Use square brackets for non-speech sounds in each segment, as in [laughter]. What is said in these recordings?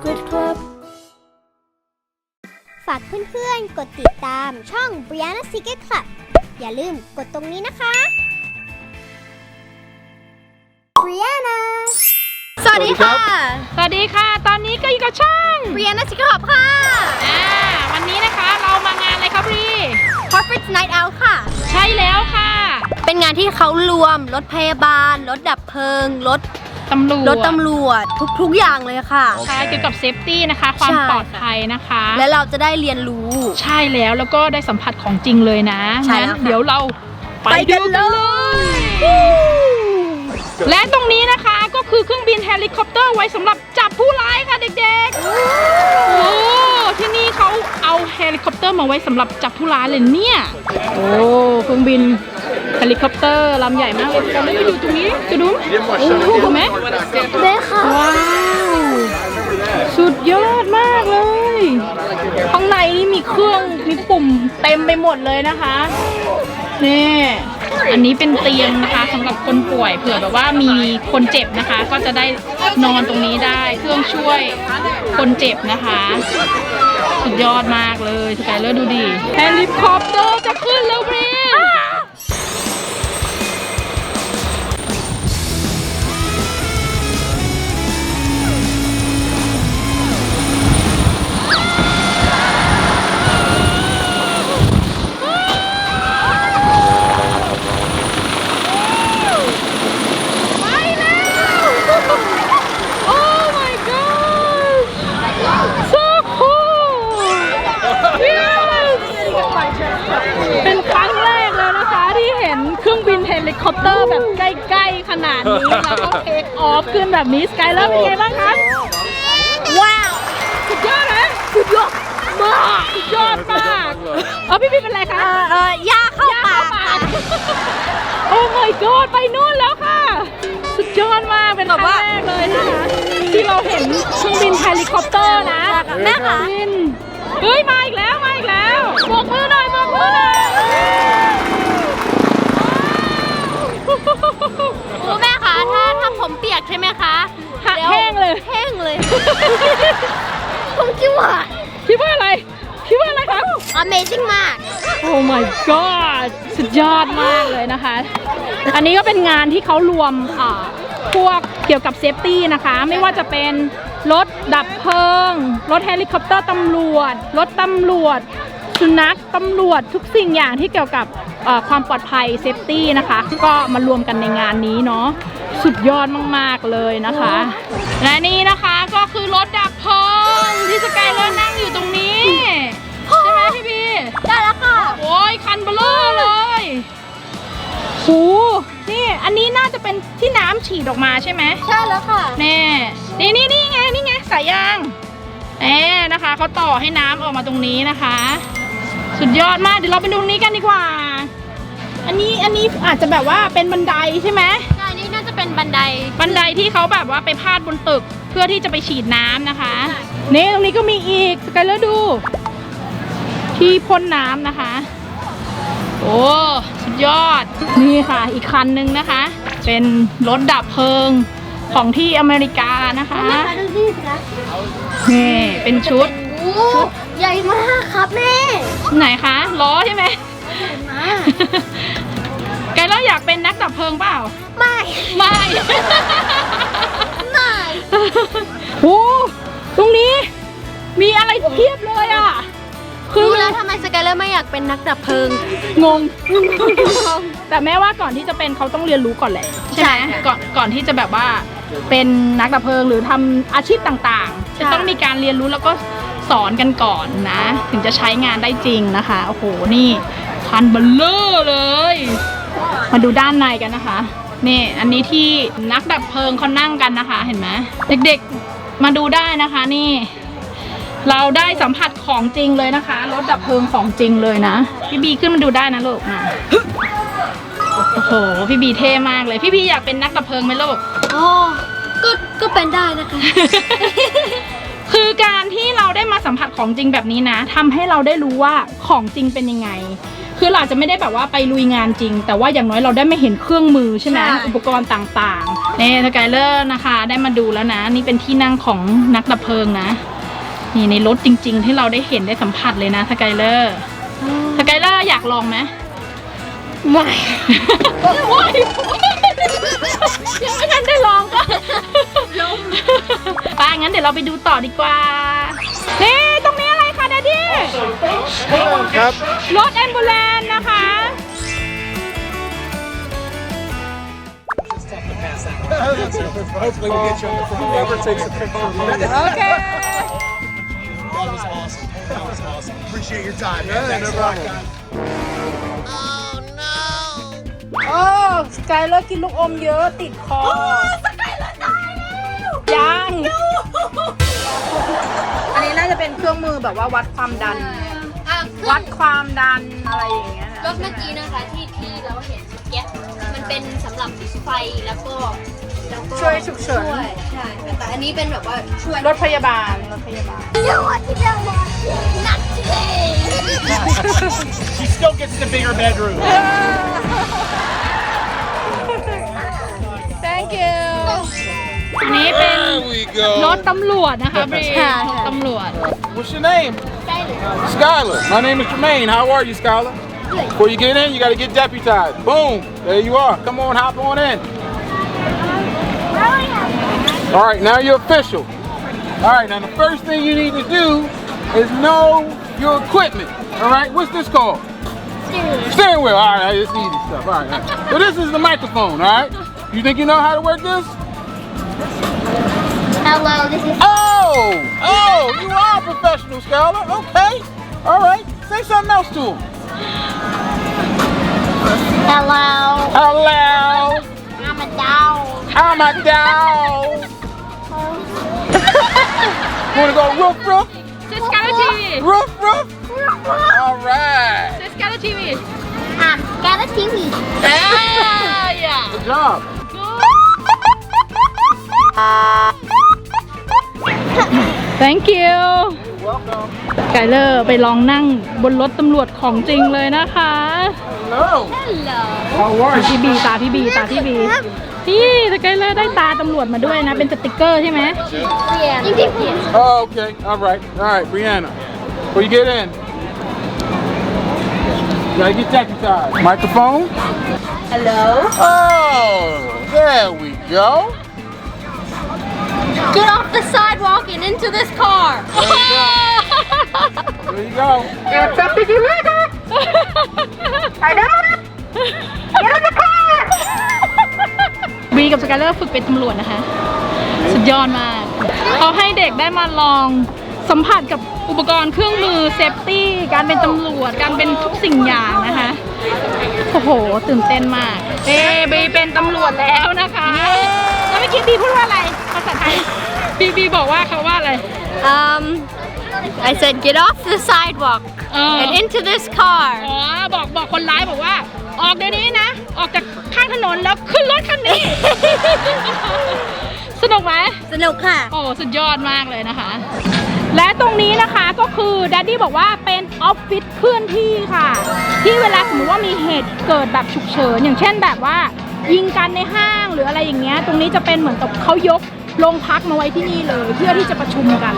Secret Club ฝากเพื่อนๆ กดติดตามช่อง Brianna Secret Club อย่าลืมกดตรงนี้นะคะ Brianna สวัสดีค่ะ สวัสดีค่ะ ตอนนี้ก็อยู่กับช่อง Brianna Secret Club ค่ะ อ่า วันนี้นะคะเรามางานอะไรครับพี่ Corporate Night Out ค่ะ ใช่แล้วค่ะ เป็นงานที่เขารวมรถพยาบาล รถดับเพลิง รถ ตำรวจรถตำรวจทุกๆอย่างเลยค่ะ ใช่เกี่ยวกับเซฟตี้นะคะ ความใช่ ปลอดภัยนะคะ และเราจะได้เรียนรู้ ใช่แล้วแล้วก็ได้สัมผัสของจริงเลยนะใช่แล้วงั้นค่ะเดี๋ยวเราไปไปกัดูนกันเลเลยและตรงนี้นะคะก็คือเครื่องบินเฮลิคอปเตอร์ไว้สำหรับจับผู้ร้ายค่ะเด็กๆ โอ้ที่นี่เขาเอาเฮลิคอปเตอร์มาไว้สำหรับจับผู้ร้ายเลยเนี่ย โอ้เครื่องบิน เฮลิคอปเตอร์ลำใหญ่มากเลยเราไม่ไปอยู่ตรงนี้จะดูโอ้โหไหมเด้ค่ะ ว้าว สุดยอดมากเลย ข้างในนี่มีเครื่องมีปุ่มเต็มไปหมดเลยนะคะนี่อันนี้เป็นเตียงนะคะสำหรับคนป่วยเผื่อแบบว่ามีคนเจ็บนะคะ ก็จะได้นอนตรงนี้ได้ เครื่องช่วยคนเจ็บนะคะ สุดยอดมากเลยสกายเลอร์ดูดิเฮลิคอปเตอร์จะขึ้นแล้วบริน ลิคอปเตอร์แบบใกล้ๆขนาดนี้แล้วก็เทคออฟขึ้นแบบนี้สกายเลอร์เป็นไงบ้างคะว้าวสุดยอดนะสุดยอดมากสุดยอดมากเออพี่พี่เป็นไรคะเออเออย่าเข้าปากค่ะโอ้ my god ไปนู่นแล้วค่ะ สุดยอดมากเป็นครั้งแรกเลยนะคะที่เราเห็นเครื่องบินเฮลิคอปเตอร์นะแม่คะบินเฮ้ยมาอีกแล้วมาอีกแล้วโบกมือหน่อยโบกมือหน่อย ครูแม่คะถ้าถ้าผมเปียก ใช่ไหมคะหักแห้งเลย แห้งเลย ผมคิดว่า คิดว่าอะไร คิดว่าอะไรครับ Amazing มาก โอ้ my god สุดยอดมากเลยนะคะ อันนี้ก็เป็นงานที่เขารวมอ่าพวกเกี่ยวกับเซฟตี้นะคะ ไม่ว่าจะเป็นรถดับเพลิง รถเฮลิคอปเตอร์ตำรวจ รถตำรวจ สุนัขตำรวจทุกสิ่งอย่างที่เกี่ยวกับเอ่อความปลอดภัยเซฟตี้นะคะ ก็มารวมกันในงานนี้เนาะ สุดยอดมากๆเลยนะคะ และนี่นะคะก็คือรถดับเพลิงที่สกายเลอร์นั่งอยู่ตรงนี้ ใช่ไหมพี่บีได้แล้วค่ะ โอ้ยคันเบลอเลยโหนี่อันนี้น่าจะเป็นที่น้ำฉีดออกมาใช่ไหมใช่แล้วค่ะ แน่นี่นี่นี่ไงนี่ไงสายยางแน่นะคะเขาต่อให้น้ำออกมาตรงนี้นะคะ สุดยอดมากเดี๋ยวเราไปดูตรงนี้กันดีกว่า อันนี้อันนี้อาจจะแบบว่าเป็นบันไดใช่ไหมใช่นี่น่าจะ เป็นบันได บันไดที่เขาแบบว่าไปพาดบนตึกเพื่อที่จะไปฉีดน้ำนะคะใช่ นี่ตรงนี้ก็มีอีกสกายเลอร์ดู ที่พ่นน้ำนะคะ โอ้สุดยอด นี่ค่ะ อีกคันนึงนะคะ เป็นรถดับเพลิงของที่อเมริกานะคะแม่คะดูนี่สิคะนี่ เป็นชุดโอ้ใหญ่มากครับแม่ไหนคะล้อใช่ไหมมาไก แล้วอยากเป็นนักดับเพลิงเปล่า ไม่ ไม่ ไม่โอ้ตรงนี้ มีอะไรเพียบเลยอะ คือรู้แล้วทำไมสกายเลอร์ไม่อยากเป็นนักดับเพลิง งง แต่แม้ว่าก่อนที่จะเป็นเขาต้องเรียนรู้ก่อนแหละใช่ไหมใช่ค่ะก่อนก่อนที่จะแบบว่าเป็นนักดับเพลิงหรือทำอาชีพต่างๆใช่จะต้องมีการเรียนรู้แล้วก็สอนกันก่อนนะ ถึงจะใช้งานได้จริงนะคะ โอ้โห นี่คันเบลเลอร์เลย มาดูด้านในกันนะคะ นี่อันนี้ที่นักดับเพลิงเขานั่งกันนะคะ เห็นไหมเด็กๆมาดูได้นะคะนี่ เราได้สัมผัสของจริงเลยนะคะรถดับเพลิงของจริงเลยนะพี่บีขึ้นมาดูได้นะลูกมาโอ้โหพี่บีเท่มากเลย พี่บีอยากเป็นนักดับเพลิงไหมลูกโอ้ก็ก็เป็นได้นะคะ คือการที่เราได้มาสัมผัสของจริงแบบนี้นะทำให้เราได้รู้ว่าของจริงเป็นยังไง คือเราอาจจะไม่ได้แบบว่าไปลุยงานจริง แต่ว่าอย่างน้อยเราได้ไม่เห็นเครื่องมือใช่ไหมใช่ อุปกรณ์ต่างๆนี่สกายเลอร์นะคะ ได้มาดูแล้วนะ นี่เป็นที่นั่งของนักดับเพลิงนะ นี่ในรถจริง ๆ ที่เราได้เห็นได้สัมผัสเลยนะสกายเลอร์สกายเลอร์อยากลองไหม ไม่ว้ายยังไม่ทันได้ลองก็ล้มไปงั้นเดี๋ยวเราไปดูต่อดีกว่า นี่ ตรงนี้อะไรคะดดดี้ครับ รถแอมบูเลนนะคะ Hopefully we'll get you on the front. Whoever takes a picture of me. โอเค That was awesome. That was awesome. Appreciate your time. man. Thanks a lot, guys. โอ้สกายเลอร์กินลูกอมเยอะติดคอสกายเลอร์ตายแล้ว ยังอันนี้น่า จะเป็นเครื่องมือแบบว่าวัดความดัน อะวัดความดันอะไรอย่างเงี้ยนะรถเมื่อกี้นะคะที่ที่เราเห็นเมื่อกี้มันเป็นสำหรับไฟแล้วก็แล้วก็ช่วยฉุกเฉินช่วยใช่ค่ะแต่อันนี้เป็นแบบว่าช่วยรถพยาบาลรถพยาบาล Not today She still gets the bigger bedroom. go. รถตำรวจนะคะบรี ค่ะ รถตำรวจ [laughs] [laughs] What's your name? Skylar. My name is Jermaine. How are you, Skylar? Before you get in, you got to get deputized. Boom. There you are. Come on, hop on in. All right, now you're official. All right, now the first thing you need to do is know your equipment. All right, what's this called? Steering wheel. All right, it's easy stuff. All right. all right. So this is the microphone. All right. You think you know how to work this? Hello, this is Oh, oh, you are a professional scholar. Okay. All right. Say something else to him. Hello. Hello. I'm a dog. I'm a dog. Wanna go roof, roof, เซสกาลทีวี roof, roof? All right. เซสกาลทีวี I'm Gala TV. เอ้ยอะ Good job. Thank you Welcome. สกายเลอร์ไปลองนั่งบนรถตำรวจของจริงเลยนะคะ Hello. Hello How are you? พี่บีตาพี่บีตาพี่บี พี่สกายเลอร์ได้ตาตำรวจมาด้วยนะ เป็นสติกเกอร์ใช่ไหม Yeah Yes Oh, okay. All right. All right, Brianna. Before you get in, you gotta get deputized. Microphone. Hello Oh, there we go. Get off the sidewalk and into this car There you go. There you go. บีกับสกายเลอร์ฝึกเป็นตำรวจนะคะ สุดยอดมาก เขาให้เด็กได้มาลองสัมผัสกับอุปกรณ์เครื่องมือเซฟตี้ การเป็นตำรวจ การเป็นทุกสิ่งอย่างนะคะ โอ้โห ตื่นเต้นมาก เอ้บีเป็นตำรวจแล้วนะคะ บีบีบอกว่าเขาว่าอะไร Um I said get off the sidewalk เออ and into this car อ๋อบอกบอกคนร้ายบอกว่า ออกเดี๋ยวนี้นะ ออกจากข้างถนนแล้วขึ้นรถคันนี้ สนุกไหม สนุกค่ะ โอ้สุดยอดมากเลยนะคะ และตรงนี้นะคะก็คือดัดดี้บอกว่าเป็นออฟฟิศเคลื่อนที่ค่ะ ที่เวลาสมมติว่ามีเหตุเกิดแบบฉุกเฉินอย่างเช่นแบบว่า ยิงกันในห้างหรืออะไรอย่างเงี้ย ตรงนี้จะเป็นเหมือนกับเขายก โรงพักมาไว้ที่นี่เลย เพื่อที่จะประชุมกัน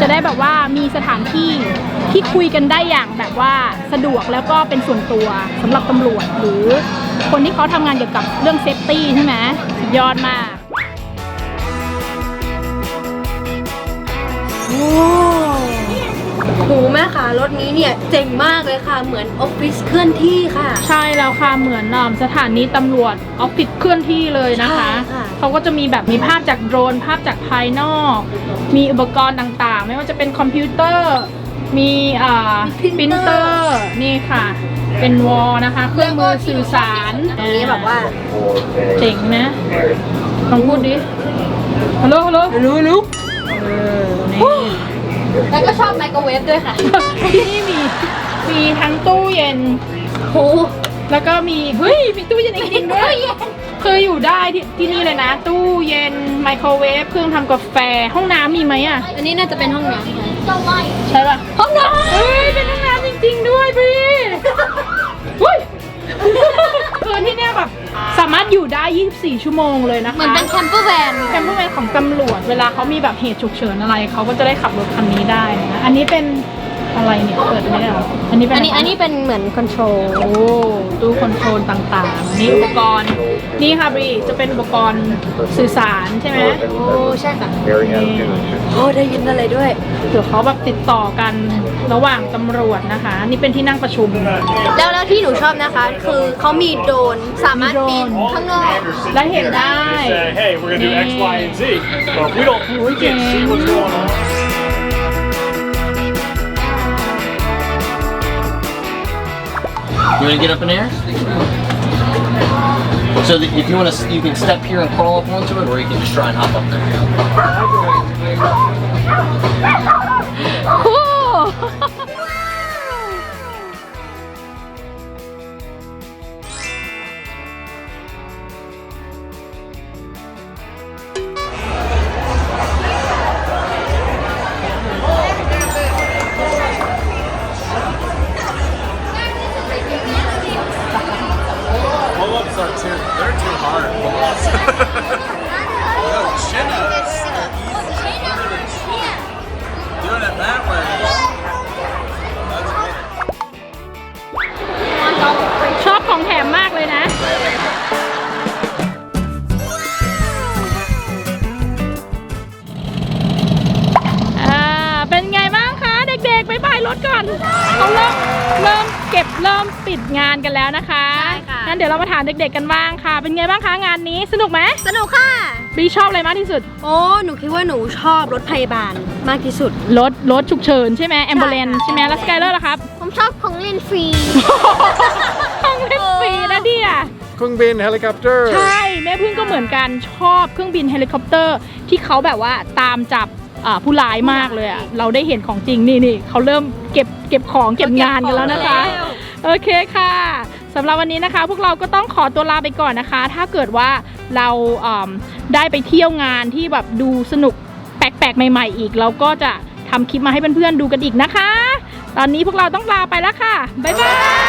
จะได้แบบว่ามีสถานที่ที่คุยกันได้อย่างแบบว่าสะดวกแล้วก็เป็นส่วนตัวสำหรับตำรวจหรือคนที่เขาทำงานเกี่ยวกับเรื่องเซฟตี้ใช่ไหมสุดยอดมาก หแม่ค่ะรถนี้เนี่ยเจ๋งมากเลยค่ะ เหมือนออฟฟิศเคลื่อนที่ค่ะ ใช่แล้วค่ะเหมือนอะสถานีตำรวจออฟฟิศเคลื่อนที่เลยนะคะ ใช่ค่ะ เขาก็จะมีแบบมีภาพจากโดรน ภาพจากภายนอก มีอุปกรณ์ต่างๆ ไม่ว่าจะเป็นคอมพิวเตอร์ มีอ่าพิมพ์เตอร์นี่ค่ะ เป็นวอลนะคะ เครื่องมือสื่อสารตรงนี้แบบว่าเจ๋งนะลองพูดดิฮัลโหลฮัลโหลฮัลโหลฮัลโหลเออนี่ แล้วก็ชอบไมโครเวฟด้วยค่ะ ที่นี่มีมีทั้งตู้เย็นโหแล้วก็มีเฮ้ยมีตู้เย็นจริงๆด้วยเคยอยู่ได้ที่ที่นี่เลยนะ ตู้เย็นไมโครเวฟเครื่องทำกาแฟห้องน้ำมีไหมอะ อันนี้น่าจะเป็นห้องน้ำค่ะใช่ป่ะห้องน้ำเฮ้ยเป็นห้องน้ำจริง ๆ ด้วยพี่เฮ้ยเคยที่เนี่ยแบบสามารถอยู่ได้ 24 ชั่วโมงเลยนะคะเหมือนเป็นแคมเปอร์แวนแคมเปอร์แมนของตำรวจ เวลาเขามีแบบเหตุฉุกเฉินอะไรเขาก็จะได้ขับรถคันนี้ได้นะอันนี้เป็น อะไรเนี่ย เปิดไม่ได้หรออันนี้เป็นอันนี้อันนี้เป็นเหมือนคอนโทรลโอ้ตู้คอนโทรลต่างๆ นี่อุปกรณ์ นี่ค่ะบรีจะเป็นอุปกรณ์สื่อสารใช่ไหมโอ้ใช่ค่ะนี่โอ้ได้ยินอะไรด้วยเดี๋ยวเขาแบบติดต่อกันระหว่างตำรวจนะคะ นี่เป็นที่นั่งประชุม แล้วแล้วที่หนูชอบนะคะ คือเขามีโดรนสามารถบินข้างนอกและเห็นได้ say, hey, we're gonna do X, Y, and Z. But if we don't, we can't see what's going on. You want to get up in there? So if you want to, you can step here and crawl up onto it, or you can just try and hop up there. [laughs] โอ้ชอบของแถมมากเลยนะ อ่า เป็นไงบ้างคะ เด็กๆบายบายรถก่อนเขาเริ่มเริ่มเก็บเริ่มปิดงานกันแล้วนะคะใช่ค่ะ งั้นเดี๋ยวเรามาถามเด็กๆกันบ้างค่ะ เป็นไงบ้างคะงานนี้สนุกไหมสนุกค่ะ บีชอบอะไรมากที่สุด โอ้หนูคิดว่าหนูชอบรถพยาบาลมากที่สุด รถรถฉุกเฉินใช่ไหมแอมบูเลนใช่ค่ะใช่ไหมแล้วสกายเลอร์ล่ะครับ ผมชอบของเล่นฟรี ห้องเล่นฟรีนะเดีย Kung Bin helicopter. ใช่แม่พึ่งก็เหมือนกันชอบเครื่องบินเฮลิคอปเตอร์ ที่เขาแบบว่าตามจับอ่าผู้ร้ายมากเลยอะเราได้เห็นของจริงนี่นี่เขาเริ่มเก็บเก็บของเก็บงานกันแล้วนะคะ โอเคค่ะ สำหรับวันนี้นะคะ พวกเราก็ต้องขอตัวลาไปก่อนนะคะ ถ้าเกิดว่าเราอ่าได้ไปเที่ยวงานที่แบบดูสนุกแปลกๆ ใหม่ ๆ อีก เราก็จะทำคลิปมาให้เพื่อนๆดูกันอีกนะคะ ตอนนี้พวกเราต้องลาไปแล้วค่ะ บ๊ายบาย